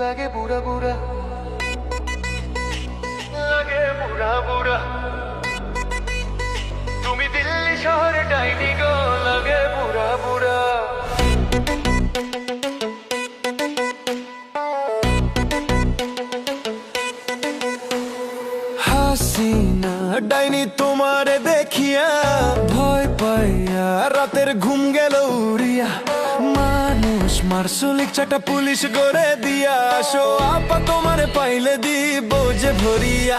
লাগে বুড়া বুড়া। লাগে বুড়া বুড়া। তুমি দিল্লি শহরে ডাইনি গো, লাগে বুড়া বুড়া। ডাইনি তোমারে দেখিয়া ভয় পাইয়া রাতের ঘুম গেল উড়িয়া। মানুষ চাটা পুলিশ করে দিয়া আসো। আপা তোমারে পাইলে দিব যে ভরিয়া।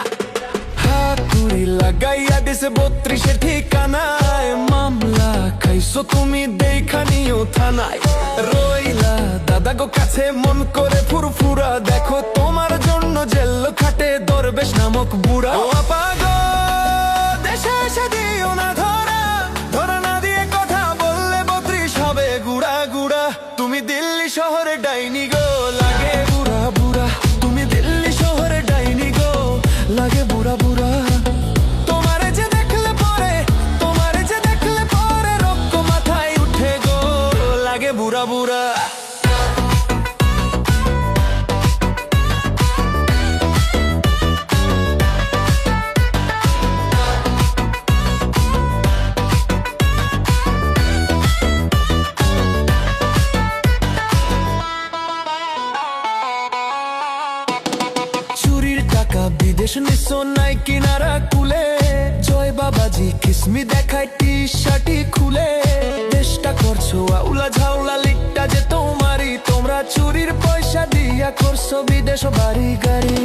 লাগাইয়া দিছে বত্রিশে ঠিকানায়। মামলা খাইছো তুমি দেখানিও থানায়। রইলা দাদা গো কাছে মন করে ফুরফুরা। দেখো তোমার জন্য জেল খাটে দরবেশ নামক বুড়া। তুমি দিল্লি শহরে ডাইনি গো। বিদেশ নিছো নাই কিনারা কুলে। জয় বাবাজি, কিসমি দেখায় টি শার্টি খুলে। দেশটা করছ, আউলা ঝাউলা লিকটা যে তোমারই। তোমরা চুরির পয়সা দিয়া করছ বিদেশ বাড়ি গাড়ি।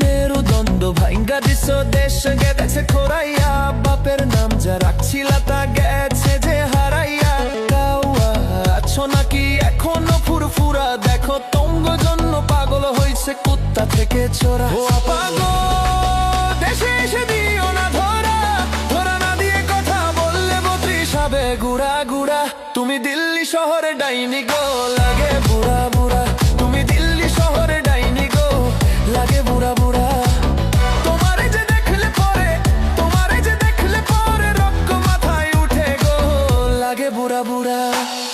মেরুদণ্ড ভাইঙ্গা দিছো দেশ, গেছে খোরাইয়া। বাপের নাম যা রাখছিলা তা গেছে যে হারাইয়া। কাউয়া আছো নাকি এখনও ফুরফুরা? দেখো তঙ্গ জন্য পাগল হইছে কুত্তা থেকে চোরা। ও পাগল তুমি দিল্লি শহরে ডাইনি গো, লাগে বুড়া বুড়া। তুমি দিল্লি শহরে ডাইনি গো, লাগে বুড়া বুড়া। যে যে লাগে বুড়া।